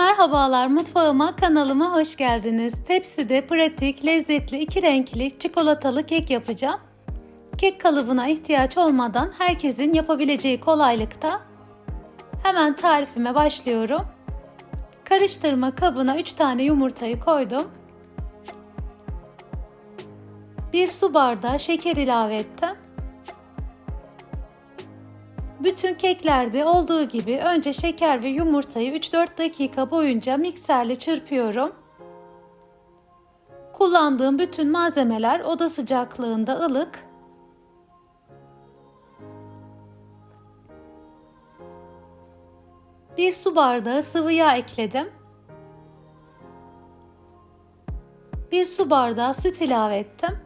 Merhabalar mutfağıma kanalıma hoş geldiniz. Tepside pratik, lezzetli, iki renkli çikolatalı kek yapacağım. Kek kalıbına ihtiyaç olmadan herkesin yapabileceği kolaylıkta. Hemen tarifime başlıyorum. Karıştırma kabına 3 tane yumurtayı koydum. 1 su bardağı şeker ilave ettim. Bütün keklerde olduğu gibi önce şeker ve yumurtayı 3-4 dakika boyunca mikserle çırpıyorum. Kullandığım bütün malzemeler oda sıcaklığında ılık. Bir su bardağı sıvı yağ ekledim. Bir su bardağı süt ilave ettim.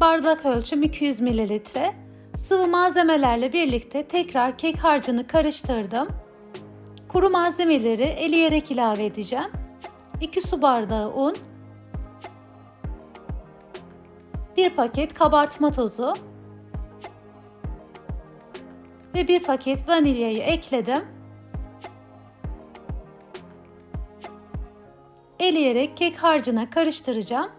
Bardak ölçüm 200 mililitre. Sıvı malzemelerle birlikte tekrar kek harcını karıştırdım. Kuru malzemeleri eleyerek ilave edeceğim. 2 su bardağı un, 1 paket kabartma tozu ve 1 paket vanilyayı ekledim. Eleyerek kek harcına karıştıracağım.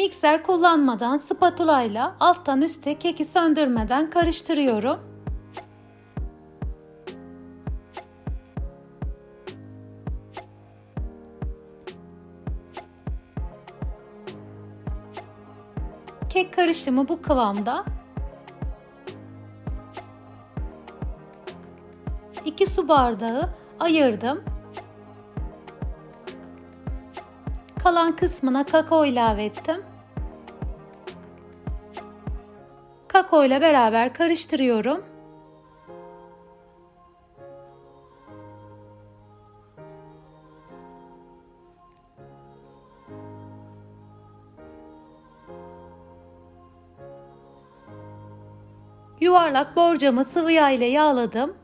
Mikser kullanmadan spatula ile alttan üste keki söndürmeden karıştırıyorum. Kek karışımı bu kıvamda. 2 su bardağı ayırdım. Kalan kısmına kakao ilave ettim. Kakao ile beraber karıştırıyorum. Yuvarlak borcamı sıvı yağ ile yağladım.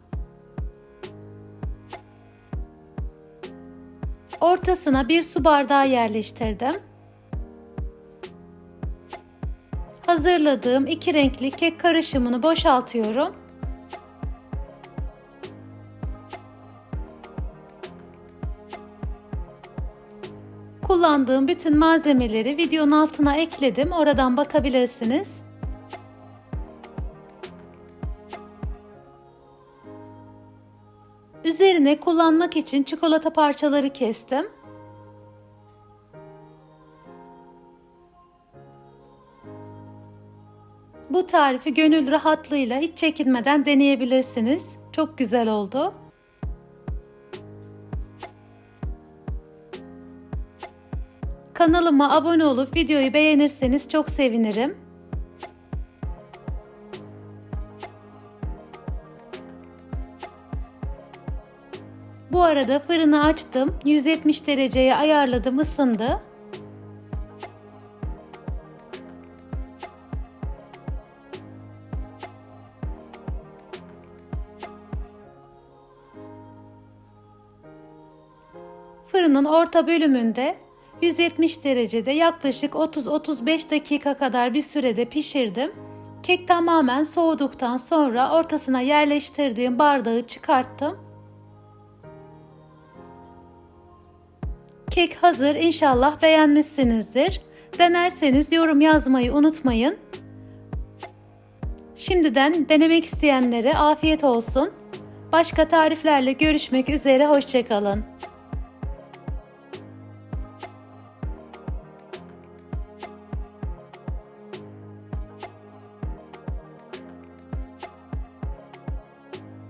Ortasına bir su bardağı yerleştirdim. Hazırladığım iki renkli kek karışımını boşaltıyorum. Kullandığım bütün malzemeleri videonun altına ekledim. Oradan bakabilirsiniz. Üzerine kullanmak için çikolata parçaları kestim. Bu tarifi gönül rahatlığıyla hiç çekinmeden deneyebilirsiniz. Çok güzel oldu. Kanalıma abone olup videoyu beğenirseniz çok sevinirim. Bu arada fırını açtım. 170 dereceye ayarladım, ısındı. Fırının orta bölümünde 170 derecede yaklaşık 30-35 dakika kadar bir sürede pişirdim. Kek tamamen soğuduktan sonra ortasına yerleştirdiğim bardağı çıkarttım. Kek hazır. İnşallah beğenmişsinizdir. Denerseniz yorum yazmayı unutmayın. Şimdiden denemek isteyenlere afiyet olsun. Başka tariflerle görüşmek üzere. Hoşçakalın.